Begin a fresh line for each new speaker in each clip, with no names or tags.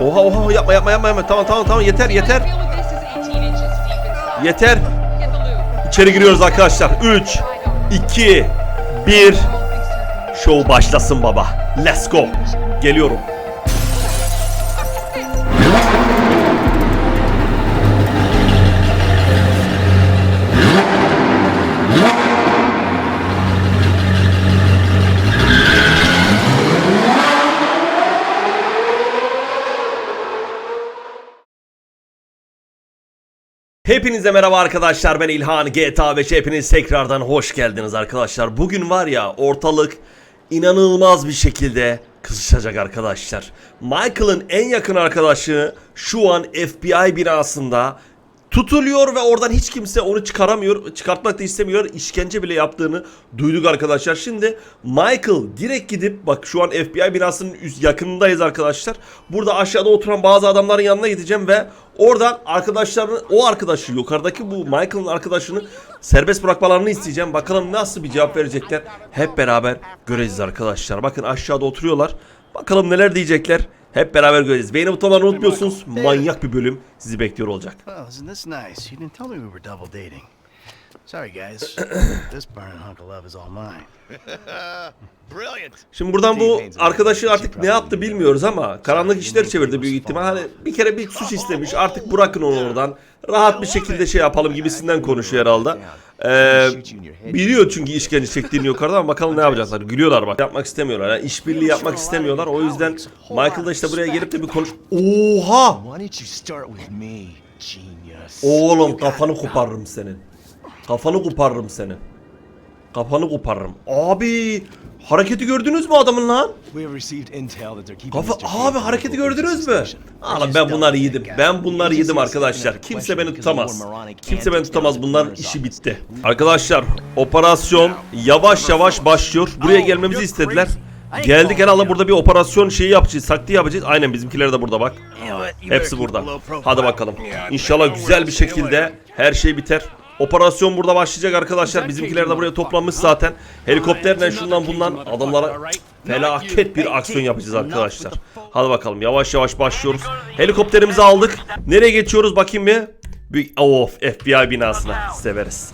Oha oha yapma yapma yapma yapma. Tamam tamam tamam yeter yeter. Yeter. İçeri giriyoruz arkadaşlar. 3 2 1 Show başlasın baba. Let's go. Geliyorum. Hepinize merhaba arkadaşlar ben İlhan GTA 5 hepiniz tekrardan hoş geldiniz arkadaşlar. Bugün var ya ortalık inanılmaz bir şekilde kızışacak arkadaşlar. Michael'ın en yakın arkadaşı şu an FBI binasında tutuluyor ve oradan hiç kimse onu çıkaramıyor. Çıkartmak da istemiyor. İşkence bile yaptığını duyduk arkadaşlar. Şimdi Michael direkt gidip bak şu an FBI binasının yakınındayız arkadaşlar. Burada aşağıda oturan bazı adamların yanına gideceğim ve oradan arkadaşlarını o arkadaşı yukarıdaki bu Michael'ın arkadaşını serbest bırakmalarını isteyeceğim. Bakalım nasıl bir cevap verecekler. Hep beraber göreceğiz arkadaşlar. Bakın aşağıda oturuyorlar. Bakalım neler diyecekler. Hep beraber göreceğiz. Beğeni butonlarını unutmuyorsunuz. Manyak bir bölüm sizi bekliyor olacak.
Well, isn't this nice? You didn't tell me we were double dating. Sorry, guys. this burning hunk of love is all mine.
Brilliant.
Şimdi buradan bu arkadaşı artık ne yaptı bilmiyoruz ama karanlık işler çevirdi büyük ihtimal. Hani bir kere bir suç istemiş artık bırakın onu oradan. Rahat bir şekilde şey yapalım gibisinden konuşuyor herhalde. Ee, biliyor çünkü işkence çektiğini yukarıda ama bakalım ne yapacaklar. Gülüyorlar bak. Yapmak istemiyorlar. Yani işbirliği yapmak istemiyorlar. O yüzden Michael da işte buraya gelip de bir konuş... Oha!
Why don't you start with me, genius?
Oğlum kafanı koparırım senin. Kafanı koparırım senin. Kafanı koparırım. Abi hareketi gördünüz mü adamın lan? Kafa abi hareketi gördünüz mü? Oğlum ben bunları yedim. Ben bunları yedim arkadaşlar. Kimse beni tutamaz. Kimse beni tutamaz. Bunların işi bitti. Arkadaşlar operasyon yavaş yavaş başlıyor. Buraya gelmemizi istediler. Geldik herhalde burada bir operasyon şeyi yapacağız. Saklı yapacağız. Aynen bizimkiler de burada bak. Hepsi burada. Hadi bakalım. İnşallah güzel bir şekilde her şey biter. Operasyon burada başlayacak arkadaşlar. Bizimkiler de buraya toplanmış zaten. Helikopterle şundan bundan adamlara felaket bir aksiyon yapacağız arkadaşlar. Hadi bakalım yavaş yavaş başlıyoruz. Helikopterimizi aldık. Nereye geçiyoruz bakayım bir. Büyük of FBI binasına severiz.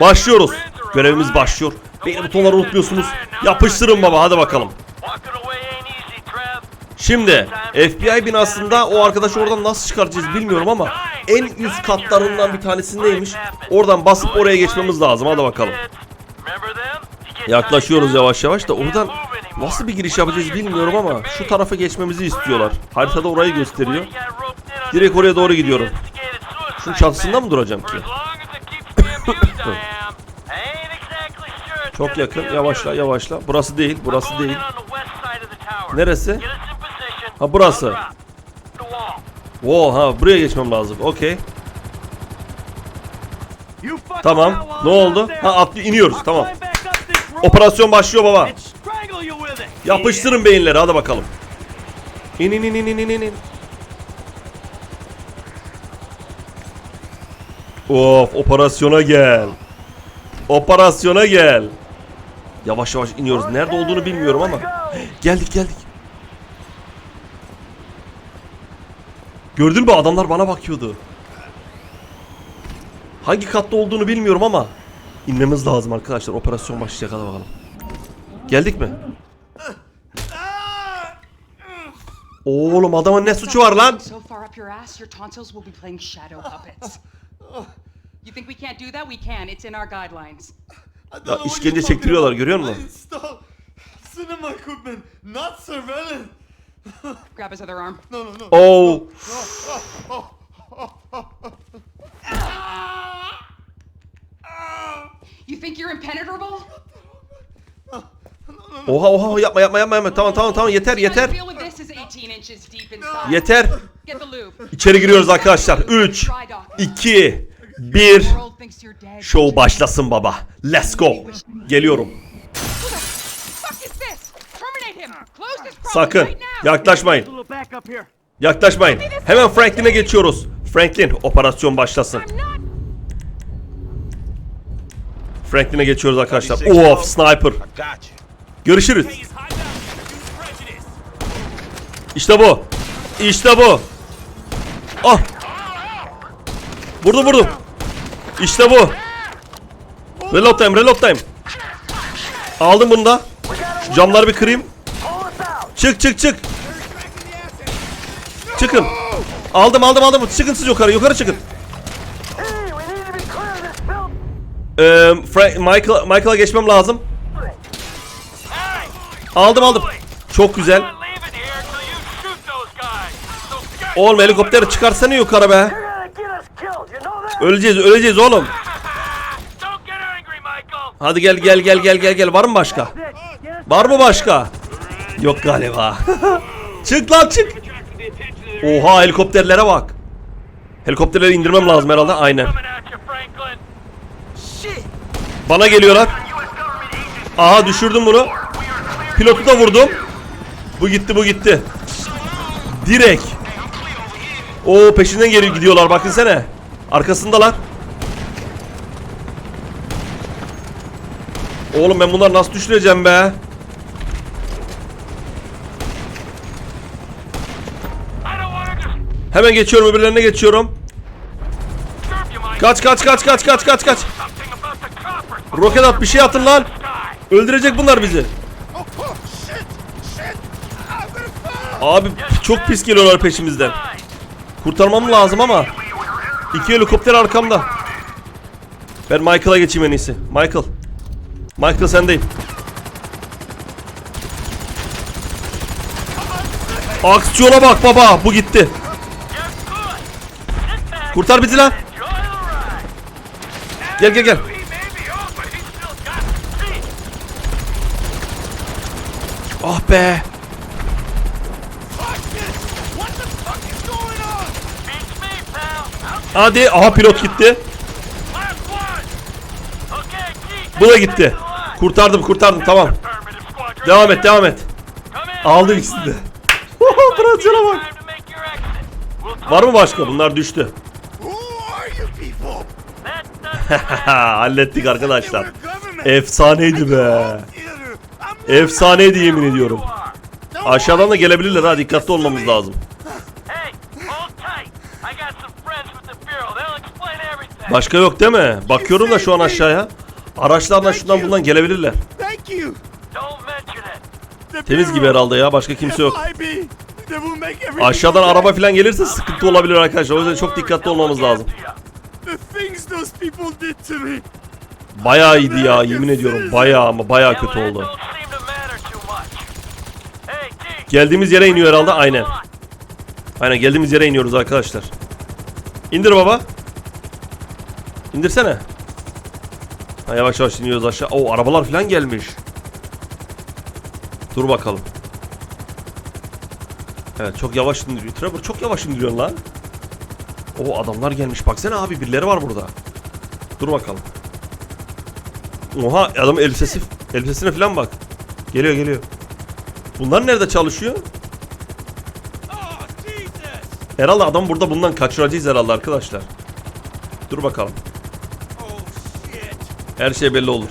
Başlıyoruz. Görevimiz başlıyor. Benim butonları unutmuyorsunuz. Yapıştırın baba hadi bakalım. Şimdi FBI binasında o arkadaşı oradan nasıl çıkaracağız bilmiyorum ama en üst katlarından bir tanesindeymiş. Oradan basıp oraya geçmemiz lazım. Hadi bakalım. Yaklaşıyoruz yavaş yavaş da oradan nasıl bir giriş yapacağız bilmiyorum ama şu tarafa geçmemizi istiyorlar. Haritada orayı gösteriyor. Direkt oraya doğru gidiyorum. Şunun çatısında mı duracağım ki? Çok yakın. Yavaşla yavaşla. Burası değil. Burası değil. Neresi? Ha burası. Wow ha buraya geçmem lazım. Okey. Tamam. Ne oldu? Ha atlı iniyoruz. Tamam. Operasyon başlıyor baba. Yapıştırın beyinleri hadi bakalım. İn in in in in in. Of operasyona gel. Operasyona gel. Yavaş yavaş iniyoruz. Nerede olduğunu bilmiyorum ama. Geldik geldik. Gördün mü adamlar bana bakıyordu. Hangi katta olduğunu bilmiyorum ama inmemiz lazım arkadaşlar. Operasyon başlayacak hadi bakalım. Geldik mi? Oğlum adamın ne suçu var lan? Ya işkence çektiriyorlar görüyor musun?
Stop! Cinema equipment, not surveillance!
Grab his other arm.
No, no, no.
Oh.
You think you're impenetrable?
Oha oha yapma yapma yapma yapma. Tamam tamam tamam yeter yeter.
Feel with this is 18 inches deep inside.
Yeter.
Get the lube.
İçeri giriyoruz arkadaşlar. 3 2 1
The world thinks you're dead.
Show başlasın baba. Let's go. Geliyorum. Sakın yaklaşmayın. Yaklaşmayın. Hemen Franklin'e geçiyoruz. Franklin operasyon başlasın. Franklin'e geçiyoruz arkadaşlar. Of sniper. Görüşürüz. İşte bu. İşte bu. Ah. Vurdum vurdum. İşte bu. Reload time, reload time. Aldım bunu da. Şu camları bir kırayım. Çık çık çık. Çıkın. Aldım aldım aldım. Çıkın siz yukarı yukarı çıkın. Ee, Frank, Michael, Michael'a geçmem lazım. Aldım aldım. Çok güzel. Oğlum helikopteri çıkarsana yukarı be. Öleceğiz öleceğiz oğlum. Hadi gel gel gel gel gel gel. Var mı başka? Var mı başka? Yok galiba. çık lan çık. Oha helikopterlere bak. Helikopterleri indirmem lazım herhalde. Aynen. Bana geliyorlar. Aha düşürdüm bunu. Pilotu da vurdum. Bu gitti bu gitti. Direkt. Oo peşinden geri gidiyorlar bakın sene. Arkasındalar. Oğlum ben bunları nasıl düşüreceğim be? Hemen geçiyorum öbürlerine geçiyorum. Kaç kaç kaç kaç kaç kaç kaç. Roket at bir şey atın lan. Öldürecek bunlar bizi. Abi çok pis geliyorlar peşimizden. Kurtarmam lazım ama. İki helikopter arkamda. Ben Michael'a geçeyim en iyisi. Michael. Michael sendeyim. Aksiyona bak baba. Bu gitti. Kurtar bizi lan. Gel gel gel. Ah be. Hadi. Aha pilot gitti. Bu da gitti. Kurtardım kurtardım tamam. Devam et devam et. Aldım ikisini de. Operasyona bak. Var mı başka? Bunlar düştü. Hallettik arkadaşlar. Efsaneydi be. Efsaneydi yemin ediyorum. Aşağıdan da gelebilirler ha dikkatli olmamız lazım. Başka yok değil mi? Bakıyorum da şu an aşağıya. Araçlardan şundan bundan gelebilirler. Temiz gibi herhalde ya başka kimse yok. Aşağıdan araba falan gelirse sıkıntı olabilir arkadaşlar. O yüzden çok dikkatli olmamız lazım. Bayağı iyiydi ya yemin ediyorum. Bayağı ama bayağı kötü oldu. Geldiğimiz yere iniyor herhalde aynen. Aynen geldiğimiz yere iniyoruz arkadaşlar. İndir baba. İndirsene. Ha, yavaş yavaş iniyoruz aşağı. Oo arabalar falan gelmiş. Dur bakalım. Evet çok yavaş indiriyor. Trevor çok yavaş indiriyorsun lan. O adamlar gelmiş. Baksana abi birileri var burada. Dur bakalım. Oha adam elbisesi elbisesine falan bak. Geliyor geliyor. Bunlar nerede çalışıyor? Herhalde adam burada bundan kaçıracağız herhalde arkadaşlar. Dur bakalım. Her şey belli olur.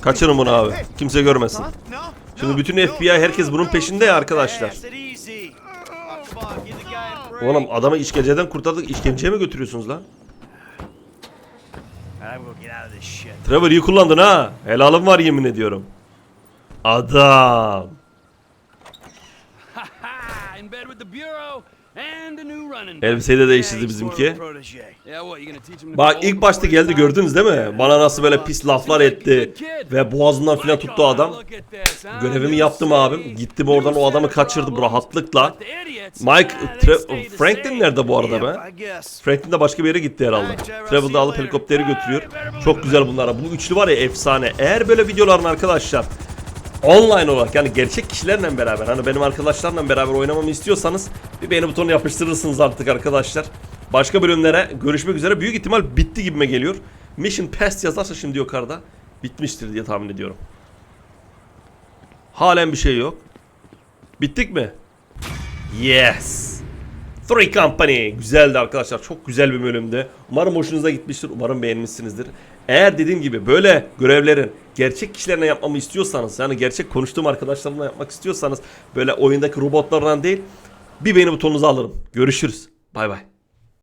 Kaçırın bunu abi. Kimse görmesin. Şimdi bütün FBI herkes bunun peşinde ya arkadaşlar. Oğlum adamı işkenceden kurtardık. İşkenceye mi götürüyorsunuz lan? Trevor iyi kullandın ha. Helalım var yemin ediyorum. Adam.
in bed with the bureau
Elbiseyi de değiştirdi bizimki. Bak ilk başta geldi gördünüz değil mi? Bana nasıl böyle pis laflar etti. Ve boğazından filan tuttu adam. Görevimi yaptım abim. Gittim oradan o adamı
new set of
kaçırdı bu
problems,
rahatlıkla. Mike,
stay the
Franklin nerede bu arada be? Franklin de başka bir yere gitti herhalde. Trevor da alıp helikopteri götürüyor. Çok güzel bunlara. Bu üçlü var ya efsane. Eğer böyle videoların arkadaşlar online olarak yani gerçek kişilerle beraber hani benim arkadaşlarla beraber oynamamı istiyorsanız bir beğeni butonu yapıştırırsınız artık arkadaşlar. Başka bölümlere görüşmek üzere. Büyük ihtimal bitti gibime geliyor. Mission Past yazarsa şimdi yukarıda bitmiştir diye tahmin ediyorum. Halen bir şey yok. Bittik mi? Yes. Three Company. Güzeldi arkadaşlar. Çok güzel bir bölümdü. Umarım hoşunuza gitmiştir. Umarım beğenmişsinizdir. Eğer dediğim gibi böyle görevlerin gerçek kişilerine yapmamı istiyorsanız yani gerçek konuştuğum arkadaşlarımla yapmak istiyorsanız böyle oyundaki robotlardan değil bir beğeni butonunuzu alırım. Görüşürüz. Bay bay.